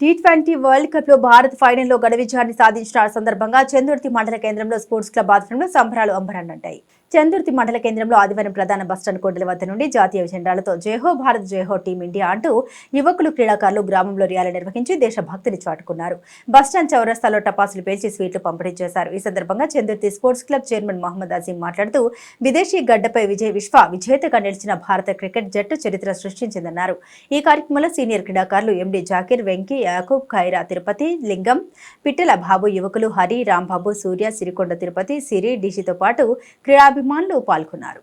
T twenty world కప్లో భారత్ ఫైనల్లో ఘన విజయాన్ని సాధించిన సందర్భంగా చందుర్తి మండల కేంద్రంలో స్పోర్ట్స్ క్లబ్ ఆధ్వర్యంలో సంబరాలు అంబరాన్నంటాయి. చందుర్తి మండల కేంద్రంలో ఆదివారం ప్రధాన బస్టాండ్ కొండల వద్ద నుండి జాతీయ జెండాలతో జయహో భారత్ జయహో టీం ఇండియా అంటూ యువకులు క్రీడాకారులు గ్రామంలో ర్యాలీ నిర్వహించి దేశభక్తిని చాటుకున్నారు. బస్టాండ్ చౌరస్తాలో టపాసులు పేల్చి స్వీట్లు పంపిణీ చేశారు. ఈ సందర్భంగా Chandurthi sports club chairman Mohammed Azeem మాట్లాడుతూ విదేశీ గడ్డపై విజయ్ విశ్వ విజేతగా నిలిచిన భారత క్రికెట్ జట్టు చరిత్ర సృష్టించిందన్నారు. ఈ కార్యక్రమంలో సీనియర్ క్రీడాకారులు ఎండి జాకీర్ వెంకీ యాకూబ్ ఖైరా తిరుపతి లింగం పిట్టల బాబు యువకులు హరి రాంబాబు సూర్య సిరికొండ తిరుపతి సిరి డిషితో పాటు క్రీడాభిమానులు పాల్గొన్నారు.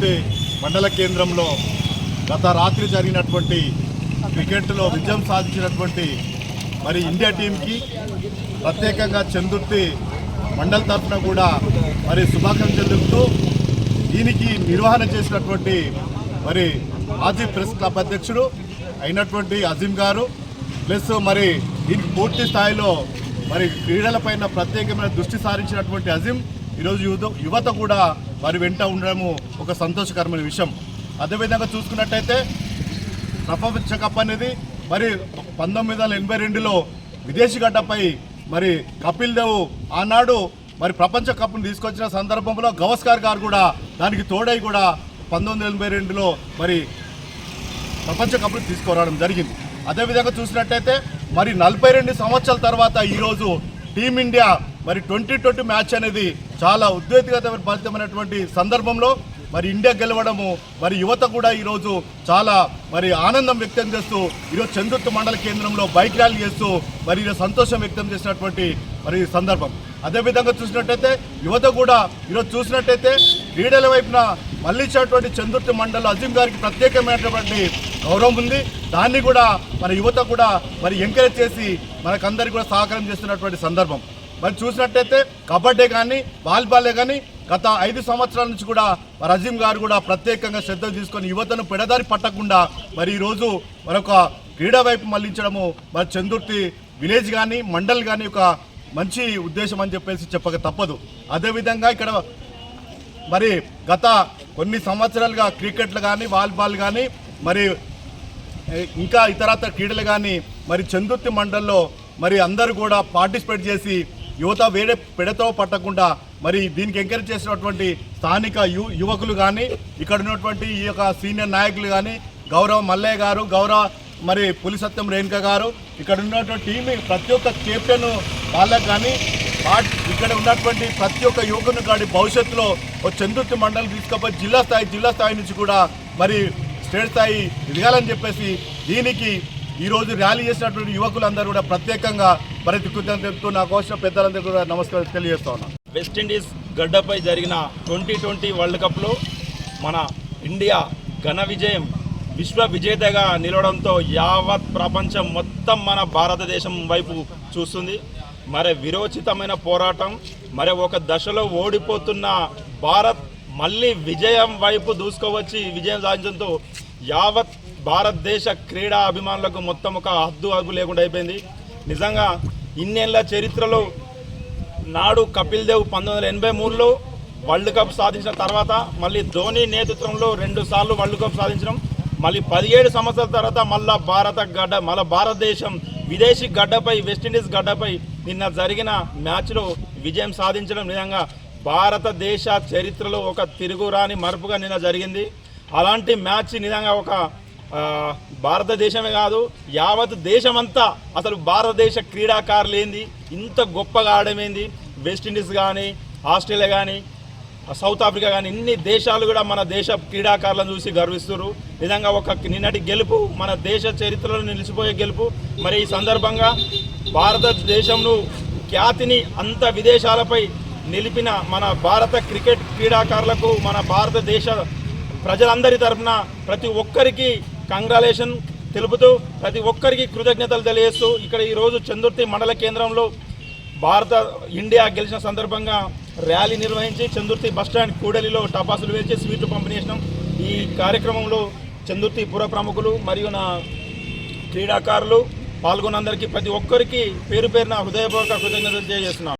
చందుర్తి మండల కేంద్రంలో గత రాత్రి జరిగినటువంటి క్రికెట్లో విజయం సాధించినటువంటి మరి ఇండియా టీంకి ప్రత్యేకంగా చందుర్తి మండల తరఫున కూడా మరి శుభాకాంక్షలు తెలుపుతూ దీనికి నిర్వహణ చేసినటువంటి మరి మాజీ ప్రెస్ క్లబ్ అధ్యక్షుడు అయినటువంటి అజీం గారు ప్లస్ మరి దీనికి పూర్తి స్థాయిలో మరి క్రీడలపైన ప్రత్యేకమైన దృష్టి సారించినటువంటి అజీం ఈరోజు యువత యువత కూడా వారి వెంట ఉండడము ఒక సంతోషకరమైన విషయం. అదేవిధంగా చూసుకున్నట్టయితే ప్రపంచ కప్ అనేది మరి పంతొమ్మిది వందల ఎనభై రెండులో విదేశీ గడ్డపై మరి కపిల్ దేవ్ ఆనాడు మరి ప్రపంచ కప్ను తీసుకొచ్చిన సందర్భంలో గవస్కర్ గారు కూడా దానికి తోడై కూడా పంతొమ్మిది వందల ఎనభై రెండులో మరి ప్రపంచ కప్ను తీసుకురావడం జరిగింది. అదేవిధంగా చూసినట్టయితే మరి నలభై రెండు సంవత్సరాల తర్వాత ఈరోజు టీమిండియా మరి ట్వంటీ ట్వంటీ మ్యాచ్ అనేది చాలా ఉద్వేగతమైనటువంటి సందర్భంలో మరి ఇండియా గెలవడము మరి యువత కూడా ఈరోజు చాలా మరి ఆనందం వ్యక్తం చేస్తూ ఈరోజు చందుర్తి మండల కేంద్రంలో బైక్ ర్యాలీ చేస్తూ మరి ఈరోజు సంతోషం వ్యక్తం చేసినటువంటి మరి సందర్భం. అదేవిధంగా చూసినట్టయితే యువత కూడా ఈరోజు చూసినట్టయితే క్రీడల వైపున మళ్ళించినటువంటి చందుర్తి మండల అజీం గారికి ప్రత్యేకమైనటువంటి గౌరవం ఉంది. దాన్ని కూడా మన యువత కూడా మరి ఎంకరేజ్ చేసి మనకందరికీ కూడా సహకారం చేస్తున్నటువంటి సందర్భం. మరి చూసినట్టయితే కబడ్డీ కానీ వాలీబాలే కానీ గత ఐదు సంవత్సరాల నుంచి కూడా రజీం గారు కూడా ప్రత్యేకంగా శ్రద్ధ తీసుకొని యువతను పెడదారి పట్టకుండా మరి ఈరోజు మరొక క్రీడా వైపు మళ్ళించడము మరి చందుర్తి విలేజ్ కానీ మండల్ కానీ ఒక మంచి ఉద్దేశం అని చెప్పేసి చెప్పక తప్పదు. అదేవిధంగా ఇక్కడ మరి గత కొన్ని సంవత్సరాలుగా క్రికెట్లు కానీ వాలీబాల్ కానీ మరి ఇంకా ఇతరత్ర క్రీడలు కానీ మరి చందుర్తి మండల్లో మరి అందరూ కూడా పార్టిసిపేట్ చేసి యువత వేరే పెడతో పట్టకుండా మరి దీనికి ఎంకరేజ్ చేసినటువంటి స్థానిక యు యువకులు కానీ ఇక్కడ ఉన్నటువంటి ఈ యొక్క సీనియర్ నాయకులు కానీ గౌరవ మల్లయ్య గారు గౌరవ మరి పులిసత్యం రేణుక గారు ఇక్కడ ఉన్నటువంటి టీం ప్రతి ఒక్క కెప్టెన్ వాళ్ళకు కానీ ఇక్కడ ఉన్నటువంటి ప్రతి ఒక్క యువకుని కాడి భవిష్యత్తులో ఒక చందుర్తి మండలం తీసుకపోయి జిల్లా స్థాయి జిల్లా స్థాయి నుంచి కూడా మరి స్టేట్ స్థాయి ఎదగాలని చెప్పేసి దీనికి ఈరోజు ర్యాలీ చేసినటువంటి యువకులందరూ కూడా ప్రత్యేకంగా మరి కృతజ్ఞతలు తెలుపుతూ నాకు వచ్చిన పెద్దలందరూ కూడా నమస్కారం తెలియజేస్తా ఉన్నాను వెస్టిండీస్ గడ్డపై జరిగిన ట్వంటీ ట్వంటీ వరల్డ్ కప్లో మన ఇండియా ఘన విజయం విశ్వ విజేతగా నిలవడంతో యావత్ ప్రపంచం మొత్తం మన భారతదేశం వైపు చూస్తుంది. మరి విరోచితమైన పోరాటం మరి ఒక దశలో ఓడిపోతున్న భారత్ మళ్ళీ విజయం వైపు దూసుకోవచ్చి విజయం సాధించడంతో యావత్ భారతదేశ క్రీడా అభిమానులకు మొత్తం ఒక హద్దు అదుపు లేకుండా అయిపోయింది. నిజంగా ఇన్నేళ్ళ చరిత్రలో నాడు కపిల్ దేవ్ పంతొమ్మిది వందల ఎనభై మూడులో వరల్డ్ కప్ సాధించిన తర్వాత మళ్ళీ ధోని నేతృత్వంలో రెండు సార్లు వరల్డ్ కప్ సాధించడం మళ్ళీ పదిహేడు సంవత్సరాల తర్వాత మళ్ళా భారత గడ్డ మళ్ళా భారతదేశం విదేశీ గడ్డపై వెస్టిండీస్ గడ్డపై నిన్న జరిగిన మ్యాచ్లో విజయం సాధించడం నిజంగా భారతదేశ చరిత్రలో ఒక తిరుగురాని మరుపుగా నిన్న జరిగింది. అలాంటి మ్యాచ్ నిజంగా ఒక భారతదేశమే కాదు యావత్ దేశమంతా అసలు భారతదేశ క్రీడాకారులు ఏంది ఇంత గొప్పగా ఆడమేంది? వెస్టిండీస్ కానీ ఆస్ట్రేలియా కానీ సౌత్ ఆఫ్రికా కానీ ఇన్ని దేశాలు కూడా మన దేశ క్రీడాకారులను చూసి గర్విస్తున్నారు నిజంగా ఒక నిన్నటి గెలుపు మన దేశ చరిత్రలో నిలిచిపోయే గెలుపు. మరి ఈ సందర్భంగా భారతదేశంను ఖ్యాతిని అంత విదేశాలపై నిలిపిన మన భారత క్రికెట్ క్రీడాకారులకు మన భారతదేశ ప్రజలందరి తరఫున ప్రతి ఒక్కరికి కంగ్రాలేషన్ తెలుపుతూ ప్రతి ఒక్కరికి కృతజ్ఞతలు తెలియజేస్తూ ఇక్కడ ఈరోజు చందుర్తి మండల కేంద్రంలో భారత ఇండియా గెలిచిన సందర్భంగా ర్యాలీ నిర్వహించి చందుర్తి బస్టాండ్ కూడలిలో టపాసులు వేల్చి స్వీట్లు పంపిణీ చేసినాం. ఈ కార్యక్రమంలో చందుర్తి పుర ప్రముఖులు మరియు నా క్రీడాకారులు పాల్గొన్నందరికీ ప్రతి ఒక్కరికి పేరు పేరున హృదయపూర్వక కృతజ్ఞతలు తెలియజేస్తున్నాం.